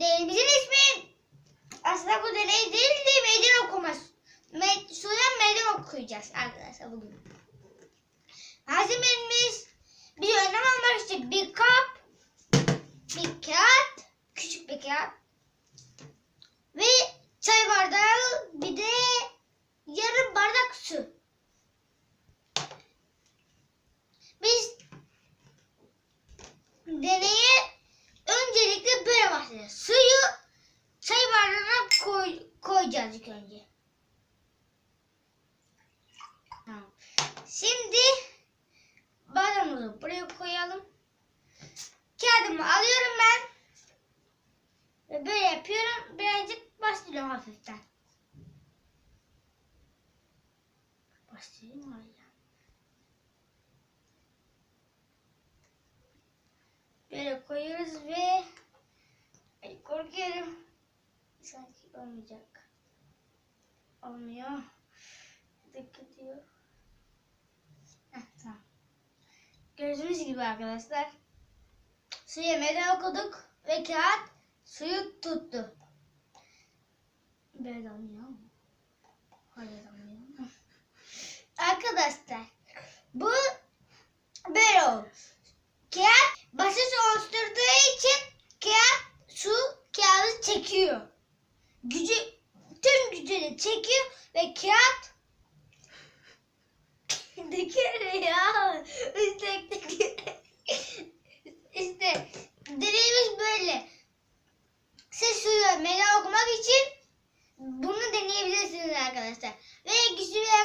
Deneyimizin ismi aslında bu deney değil de meydan okuma. Me suya meydan okuyacağız arkadaşlar bugün. Malzemelerimiz bir önlem almak için bir kap, bir kağıt, küçük bir kağıt ve çay bardağı bir de yarım bardak su. Biz deneye başlayacağız. Suyu çay bardağına koy, koyacağız ilk önce. Şimdi bardağımızı buraya koyalım. Kağıdımı alıyorum ben. Ve böyle yapıyorum. Birazcık bastırıyorum hafiften. Bastırayım oraya. Böyle koyuyoruz ve olmayacak. Olmuyor. Dikkat ediyor. Heh, tamam. Gördüğünüz gibi arkadaşlar. Suya meydan okuduk ve kağıt suyu tuttu. Böyle olmuyor mu? Hayır olmuyor çekiyor ve kağıt dikiyor ya. İşte, işte deneyimiz böyle. Ses suyu meydan okumak için bunu deneyebilirsiniz arkadaşlar. Ve güçlü bir